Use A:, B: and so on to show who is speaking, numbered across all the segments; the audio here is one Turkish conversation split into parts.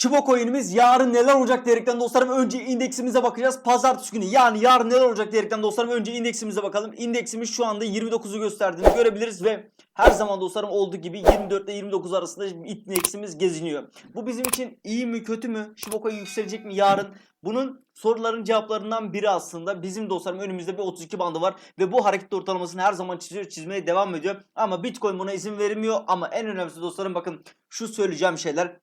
A: Çubuk coin'imiz yarın neler olacak diyerekten dostlarım önce indeksimize bakacağız. Pazartesi günü yani yarın neler olacak diyerekten dostlarım önce indeksimize bakalım. İndeksimiz şu anda 29'u gösterdiğini görebiliriz ve her zaman dostlarım olduğu gibi 24 ile 29 arasında indeksimiz geziniyor. Bu bizim için iyi mi kötü mü? Coin yükselecek mi yarın? Bunun soruların cevaplarından biri aslında bizim dostlarım önümüzde bir 32 bandı var ve bu hareket ortalamasını her zaman çiziyor çizmeye devam ediyor. Ama Bitcoin buna izin vermiyor ama en önemlisi dostlarım bakın şu söyleyeceğim şeyler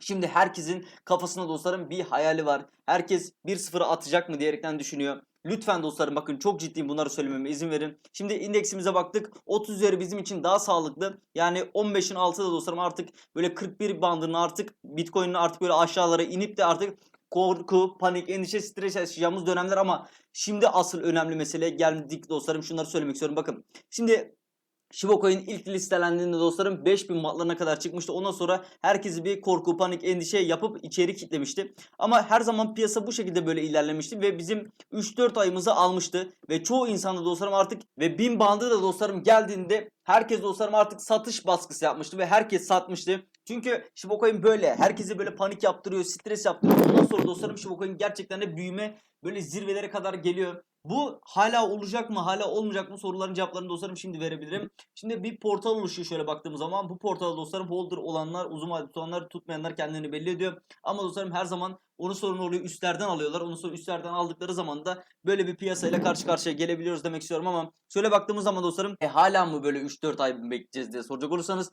A: Şimdi herkesin kafasında dostlarım bir hayali var. Herkes 1-0'a atacak mı diyerekten düşünüyor. Lütfen dostlarım bakın çok ciddiyim bunları söylememe izin verin. Şimdi indeksimize baktık. 30 üzeri bizim için daha sağlıklı. Yani 15'in altı da dostlarım artık böyle 41 bandının artık Bitcoin'in artık böyle aşağılara inip de artık korku, panik, endişe, stres yaşayacağımız dönemler ama şimdi asıl önemli mesele geldik dostlarım şunları söylemek istiyorum. Bakın şimdi Shiba Coin ilk listelendiğinde dostlarım 5000 matlarına kadar çıkmıştı. Ondan sonra herkesi bir korku, panik, endişe yapıp içeri kitlemişti. Ama her zaman piyasa bu şekilde böyle ilerlemişti ve bizim 3-4 ayımızı almıştı. Ve çoğu insanda dostlarım artık ve 1000 bandı da dostlarım geldiğinde herkes dostlarım artık satış baskısı yapmıştı ve herkes satmıştı. Çünkü Shiba Coin böyle herkesi böyle panik yaptırıyor, stres yaptırıyor. Ondan sonra dostlarım Shiba Coin gerçekten de büyüme böyle zirvelere kadar geliyor. Bu hala olacak mı hala olmayacak mı soruların cevaplarını dostlarım şimdi verebilirim. Şimdi bir portal oluşuyor şöyle baktığımız zaman. Bu portalda dostlarım holder olanlar uzun vadeli tutanlar tutmayanlar kendilerini belli ediyor. Ama dostlarım her zaman onu sorun oluyor üstlerden alıyorlar. Onu sonra üstlerden aldıkları zaman da böyle bir piyasayla karşı karşıya gelebiliyoruz demek istiyorum ama şöyle baktığımız zaman dostlarım e, hala mı böyle 3-4 ay mı bekleyeceğiz diye soracak olursanız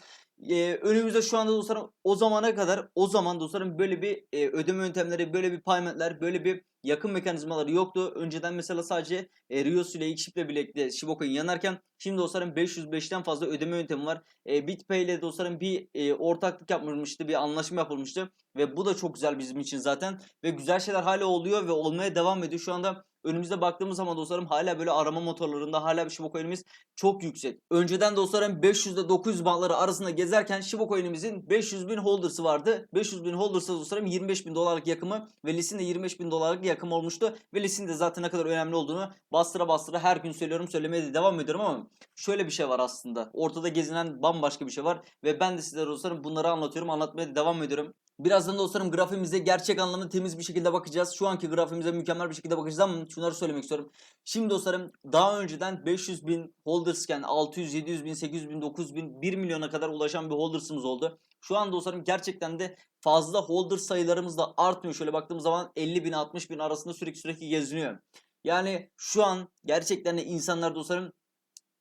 A: e, önümüzde şu anda dostlarım o zamana kadar o zaman dostlarım böyle bir e, ödeme yöntemleri böyle bir paymentler böyle bir yakın mekanizmaları yoktu. Önceden mesela sadece e, Rios ile Xship ile birlikte Shiba Coin yanarken şimdi dostlarım 505'ten fazla ödeme yöntemi var. E, BitPay ile dostlarım bir e, ortaklık yapılmıştı, bir anlaşma yapılmıştı ve bu da çok güzel bizim için zaten ve güzel şeyler hala oluyor ve olmaya devam ediyor. Şu anda önümüzde baktığımız zaman dostlarım hala böyle arama motorlarında hala bir Shiba Coin'imiz çok yüksek. Önceden dostlarım 500 ile 900 bantları arasında gezerken Shiba Coin'imizin 500 bin holder'sı vardı. 500 bin holder'sa dostlarım 25 bin dolarlık yakımı ve Lis'in de 25 bin dolarlık yakımı olmuştu. Ve Lis'in de zaten ne kadar önemli olduğunu bastıra bastıra her gün söylüyorum söylemeye de devam ediyorum ama şöyle bir şey var aslında. Ortada gezinen bambaşka bir şey var ve ben de sizlere dostlarım bunları anlatıyorum anlatmaya da devam ediyorum. Birazdan dostlarım grafimize gerçek anlamda temiz bir şekilde bakacağız. Şu anki grafimize mükemmel bir şekilde bakacağız ama şunları söylemek istiyorum. Şimdi dostlarım daha önceden 500 bin holdersken 600, 700 bin, 800 bin, 900 bin, 1 milyona kadar ulaşan bir holdersımız oldu. Şu an dostlarım gerçekten de fazla holder sayılarımız da artmıyor. Şöyle baktığımız zaman 50 bin 60 bin arasında sürekli sürekli geziniyor. Yani şu an gerçekten de insanlar dostlarım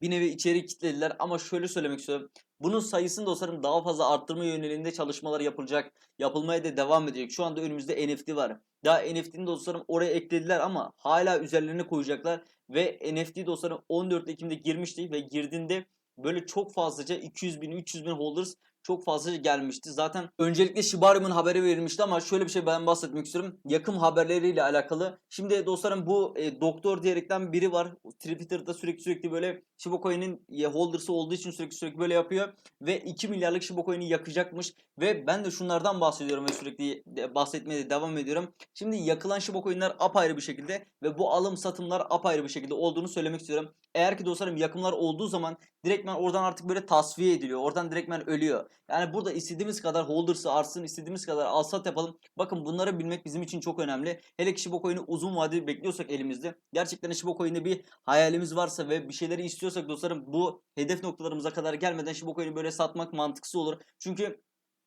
A: bir nevi içeri kilitlediler ama şöyle söylemek istiyorum. Bunun sayısını dostlarım daha fazla arttırma yönelinde çalışmalar yapılacak. Yapılmaya da devam edecek. Şu anda önümüzde NFT var. Daha NFT'ni dostlarım oraya eklediler ama hala üzerlerine koyacaklar. Ve NFT dostlarım 14 Ekim'de girmişti ve girdiğinde böyle çok fazlaca 200 bin 300 bin holders çok fazla gelmişti. Zaten öncelikle Shibarium'un haberi verilmişti ama şöyle bir şey ben bahsetmek istiyorum. Yakın haberleriyle alakalı. Şimdi dostlarım bu e, doktor diyerekten biri var. Twitter'da sürekli sürekli böyle Shiba Coin'in e, holder'sı olduğu için sürekli sürekli böyle yapıyor. Ve 2 milyarlık Shiba Coin'i yakacakmış. Ve ben de şunlardan bahsediyorum ve sürekli de bahsetmeye de devam ediyorum. Şimdi yakılan Shiba Coin'ler apayrı bir şekilde ve bu alım satımlar apayrı bir şekilde olduğunu söylemek istiyorum. Eğer ki dostlarım yakımlar olduğu zaman direktmen oradan artık böyle tasfiye ediliyor. Oradan direktmen ölüyor. Yani burada istediğimiz kadar holder'sı artsın, istediğimiz kadar alsat yapalım. Bakın bunları bilmek bizim için çok önemli. Hele ki Shiba Coin'i uzun vadeli bekliyorsak elimizde. Gerçekten Shiba Coin'de bir hayalimiz varsa ve bir şeyleri istiyorsak dostlarım bu hedef noktalarımıza kadar gelmeden Shiba Coin'i böyle satmak mantıksız olur. Çünkü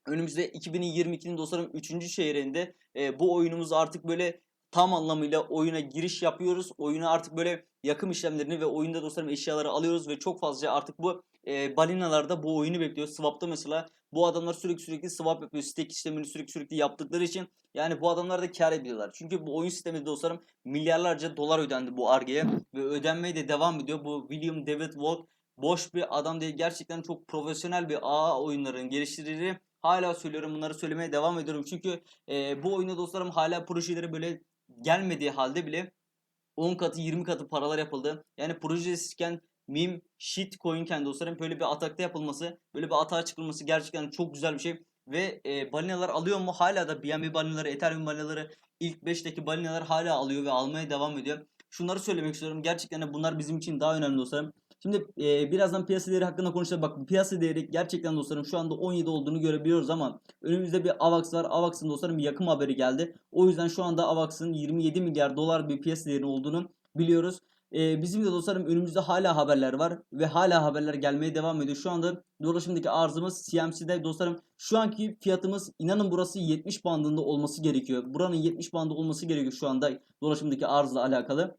A: önümüzde 2022'nin dostlarım 3. çeyreğinde e, bu oyunumuz artık böyle tam anlamıyla oyuna giriş yapıyoruz. Oyuna artık böyle yakım işlemlerini ve oyunda dostlarım eşyaları alıyoruz ve çok fazla artık bu e, balinalarda bu oyunu bekliyor. Swap'ta mesela bu adamlar sürekli sürekli swap yapıyor. Stake işlemini sürekli sürekli yaptıkları için yani bu adamlar da kar ediyorlar. Çünkü bu oyun sisteminde dostlarım milyarlarca dolar ödendi bu Arge'ye ve ödenmeye de devam ediyor. Bu William David Walt boş bir adam değil. Gerçekten çok profesyonel bir AA oyunların geliştirici. Hala söylüyorum bunları söylemeye devam ediyorum. Çünkü e, bu oyunda dostlarım hala projeleri böyle gelmediği halde bile 10 katı 20 katı paralar yapıldı. Yani projesizken meme shitcoin dostlarım böyle bir atakta yapılması, böyle bir atağa çıkılması gerçekten çok güzel bir şey. Ve e, balinalar alıyor mu? Hala da BNB balinaları, Ethereum balinaları ilk 5'teki balinalar hala alıyor ve almaya devam ediyor. Şunları söylemek istiyorum. Gerçekten bunlar bizim için daha önemli dostlarım. Şimdi e, birazdan piyasa değeri hakkında konuşacağız. Bak piyasa değeri gerçekten dostlarım şu anda 17 olduğunu görebiliyoruz ama önümüzde bir AVAX var. AVAX'ın dostlarım bir yakın haberi geldi. O yüzden şu anda AVAX'ın 27 milyar dolar bir piyasa değeri olduğunu biliyoruz. Ee, bizim de dostlarım önümüzde hala haberler var ve hala haberler gelmeye devam ediyor. Şu anda dolaşımdaki arzımız CMC'de dostlarım şu anki fiyatımız inanın burası 70 bandında olması gerekiyor. Buranın 70 bandı olması gerekiyor şu anda dolaşımdaki arzla alakalı.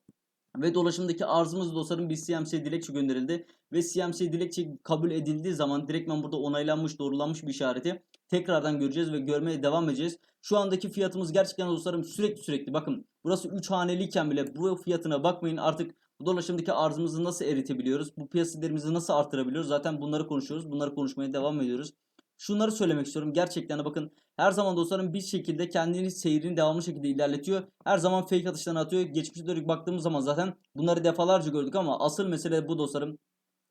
A: Ve dolaşımdaki arzımız dostlarım bir CMC dilekçe gönderildi. Ve CMC dilekçe kabul edildiği zaman direktmen burada onaylanmış doğrulanmış bir işareti tekrardan göreceğiz ve görmeye devam edeceğiz. Şu andaki fiyatımız gerçekten dostlarım sürekli sürekli bakın burası 3 haneliyken bile bu fiyatına bakmayın artık bu dolaşımdaki arzımızı nasıl eritebiliyoruz? Bu piyasa nasıl artırabiliyoruz? Zaten bunları konuşuyoruz. Bunları konuşmaya devam ediyoruz. Şunları söylemek istiyorum. Gerçekten de bakın her zaman dostlarım bir şekilde kendini seyrini devamlı şekilde ilerletiyor. Her zaman fake atışlarını atıyor. Geçmişe dönük baktığımız zaman zaten bunları defalarca gördük ama asıl mesele bu dostlarım.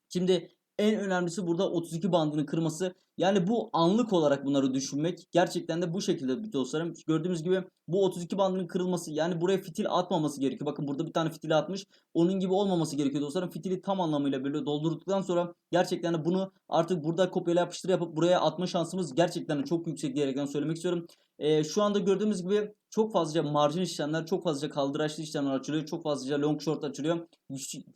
A: Şimdi en önemlisi burada 32 bandını kırması. Yani bu anlık olarak bunları düşünmek. Gerçekten de bu şekilde dostlarım. Gördüğümüz gibi bu 32 bandının kırılması. Yani buraya fitil atmaması gerekiyor. Bakın burada bir tane fitil atmış. Onun gibi olmaması gerekiyor dostlarım. Fitili tam anlamıyla böyle doldurduktan sonra gerçekten de bunu artık burada kopyala yapıştır yapıp buraya atma şansımız gerçekten de çok yüksek diyerekten söylemek istiyorum. Ee, şu anda gördüğümüz gibi çok fazla marjin işlemler, çok fazla kaldıraçlı işlemler açılıyor. Çok fazla long short açılıyor.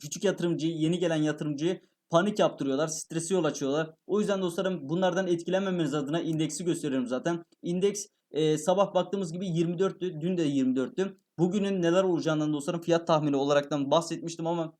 A: Küçük, yatırımcıyı, yeni gelen yatırımcıyı panik yaptırıyorlar, stresi yol açıyorlar. O yüzden dostlarım bunlardan etkilenmemeniz adına indeksi gösteriyorum zaten. İndeks e, sabah baktığımız gibi 24'tü, dün de 24'tü. Bugünün neler olacağından dostlarım fiyat tahmini olaraktan bahsetmiştim ama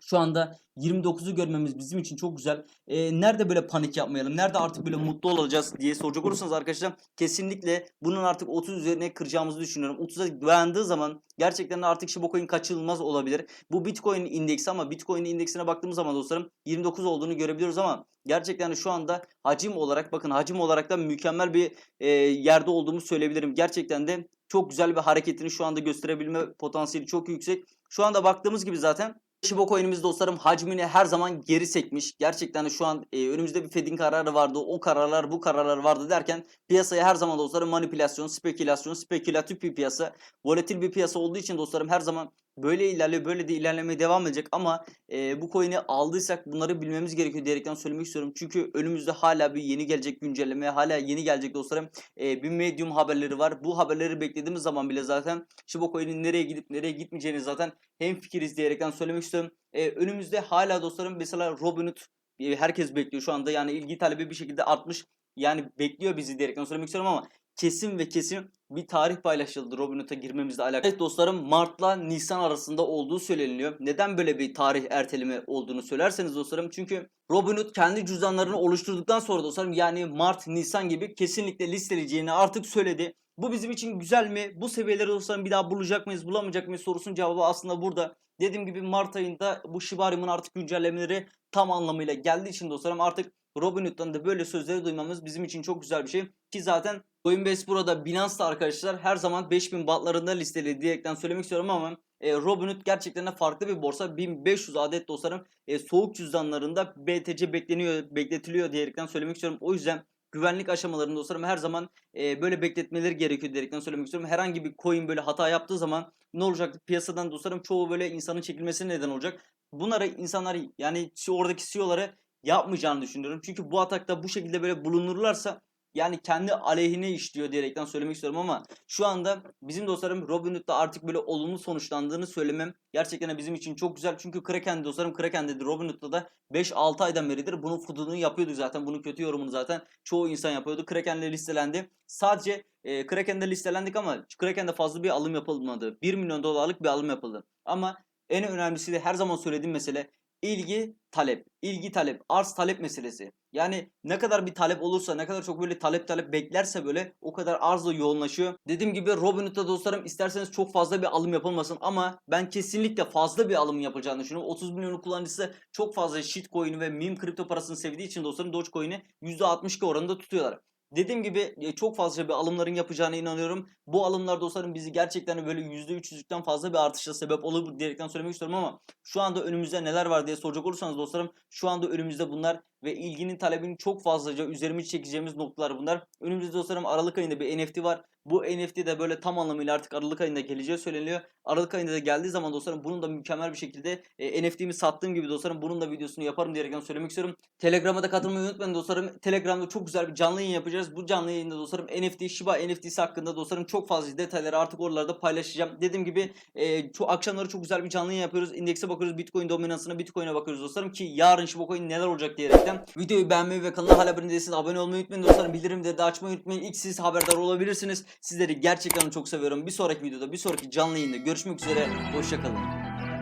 A: şu anda 29'u görmemiz bizim için çok güzel. Ee, nerede böyle panik yapmayalım? Nerede artık böyle mutlu olacağız diye soracak olursanız arkadaşlar kesinlikle bunun artık 30 üzerine kıracağımızı düşünüyorum. 30'a dayandığı zaman gerçekten artık Shiba kaçınılmaz olabilir. Bu Bitcoin indeksi ama Bitcoin indeksine baktığımız zaman dostlarım 29 olduğunu görebiliyoruz ama gerçekten şu anda hacim olarak bakın hacim olarak da mükemmel bir e, yerde olduğumu söyleyebilirim. Gerçekten de çok güzel bir hareketini şu anda gösterebilme potansiyeli çok yüksek. Şu anda baktığımız gibi zaten Shiba Coin'imiz dostlarım hacmini her zaman geri sekmiş. Gerçekten şu an e, önümüzde bir Fed'in kararı vardı. O kararlar bu kararlar vardı derken piyasaya her zaman dostlarım manipülasyon, spekülasyon, spekülatif bir piyasa. Volatil bir piyasa olduğu için dostlarım her zaman böyle ilerliyor. Böyle de ilerlemeye devam edecek ama e, bu coin'i aldıysak bunları bilmemiz gerekiyor diyerekten söylemek istiyorum. Çünkü önümüzde hala bir yeni gelecek güncelleme, hala yeni gelecek dostlarım e, bir medium haberleri var. Bu haberleri beklediğimiz zaman bile zaten Shiba Coin'in nereye gidip nereye gitmeyeceğini zaten hem fikiriz diyerekten söylemek istiyorum. E, önümüzde hala dostlarım mesela Robinhood herkes bekliyor şu anda yani ilgi talebi bir şekilde artmış. Yani bekliyor bizi diyerekten söylemek istiyorum ama kesin ve kesin bir tarih paylaşıldı Robinhood'a girmemizle alakalı. Evet dostlarım Mart'la Nisan arasında olduğu söyleniyor. Neden böyle bir tarih erteleme olduğunu söylerseniz dostlarım. Çünkü Robinhood kendi cüzdanlarını oluşturduktan sonra dostlarım yani Mart, Nisan gibi kesinlikle listeleyeceğini artık söyledi. Bu bizim için güzel mi? Bu seviyeleri dostlarım bir daha bulacak mıyız, bulamayacak mıyız sorusunun cevabı aslında burada. Dediğim gibi Mart ayında bu Shibarium'un artık güncellemeleri tam anlamıyla geldiği için dostlarım artık Robinhood'dan da böyle sözleri duymamız bizim için çok güzel bir şey. Ki zaten Coinbase burada Binance'da arkadaşlar her zaman 5000 batlarında listeli diyerekten söylemek istiyorum ama e, Robinhood gerçekten de farklı bir borsa. 1500 adet dostlarım e, soğuk cüzdanlarında BTC bekleniyor, bekletiliyor diyerekten söylemek istiyorum. O yüzden güvenlik aşamalarında dostlarım her zaman e, böyle bekletmeleri gerekiyor diyerekten söylemek istiyorum. Herhangi bir coin böyle hata yaptığı zaman ne olacak? Piyasadan dostlarım çoğu böyle insanın çekilmesine neden olacak. Bunları insanlar yani oradaki CEO'ları yapmayacağını düşünüyorum. Çünkü bu atakta bu şekilde böyle bulunurlarsa yani kendi aleyhine işliyor diyerekten söylemek istiyorum ama şu anda bizim dostlarım Robinhood'da artık böyle olumlu sonuçlandığını söylemem gerçekten bizim için çok güzel. Çünkü Kraken dostlarım Kraken'de de Robinhood'da da 5-6 aydan beridir bunun fudunu yapıyorduk zaten. Bunun kötü yorumunu zaten çoğu insan yapıyordu. Kraken'de listelendi. Sadece e, Kraken'de listelendik ama Kraken'de fazla bir alım yapılmadı. 1 milyon dolarlık bir alım yapıldı. Ama en önemlisi de her zaman söylediğim mesele ilgi talep. ilgi talep, arz talep meselesi. Yani ne kadar bir talep olursa, ne kadar çok böyle talep talep beklerse böyle o kadar arz da yoğunlaşıyor. Dediğim gibi Robinhood'da dostlarım isterseniz çok fazla bir alım yapılmasın ama ben kesinlikle fazla bir alım yapılacağını düşünüyorum. 30 milyonu kullanıcısı çok fazla shitcoin ve meme kripto parasını sevdiği için dostlarım Dogecoin'i %62 oranında tutuyorlar. Dediğim gibi e, çok fazla bir alımların yapacağına inanıyorum. Bu alımlar dostlarım bizi gerçekten böyle %300'lükten fazla bir artışa sebep olur diyerekten söylemek istiyorum ama şu anda önümüzde neler var diye soracak olursanız dostlarım şu anda önümüzde bunlar ve ilginin talebinin çok fazlaca üzerimiz çekeceğimiz noktalar bunlar. Önümüzde dostlarım Aralık ayında bir NFT var. Bu NFT de böyle tam anlamıyla artık Aralık ayında geleceği söyleniyor. Aralık ayında da geldiği zaman dostlarım bunun da mükemmel bir şekilde e, NFT'mi sattığım gibi dostlarım bunun da videosunu yaparım diyerekten söylemek istiyorum. Telegram'a da katılmayı unutmayın dostlarım. Telegram'da çok güzel bir canlı yayın yapacağız. Bu canlı yayında dostlarım NFT, Shiba NFT'si hakkında dostlarım çok fazla detayları artık oralarda paylaşacağım. Dediğim gibi e, çok akşamları çok güzel bir canlı yayın yapıyoruz. İndekse bakıyoruz. Bitcoin dominansına, Bitcoin'e bakıyoruz dostlarım ki yarın Shiba Coin neler olacak diyerekten vereceğim. Videoyu beğenmeyi ve kanala hala abone abone olmayı unutmayın dostlarım. Bildirimleri de açmayı unutmayın. İlk siz haberdar olabilirsiniz. Sizleri gerçekten çok seviyorum. Bir sonraki videoda bir sonraki canlı yayında görüşmek üzere. Hoşçakalın.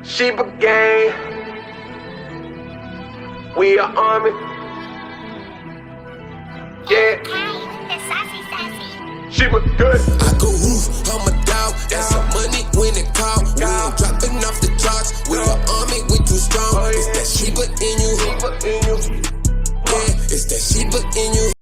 B: Sheba gang. We are army. Yeah.
C: Sheba good. I go hoof, I'm a dog. That's some money when it call. We ain't dropping off the charts. We are army, we too strong. Oh, It's that
B: Sheba in
D: put in you.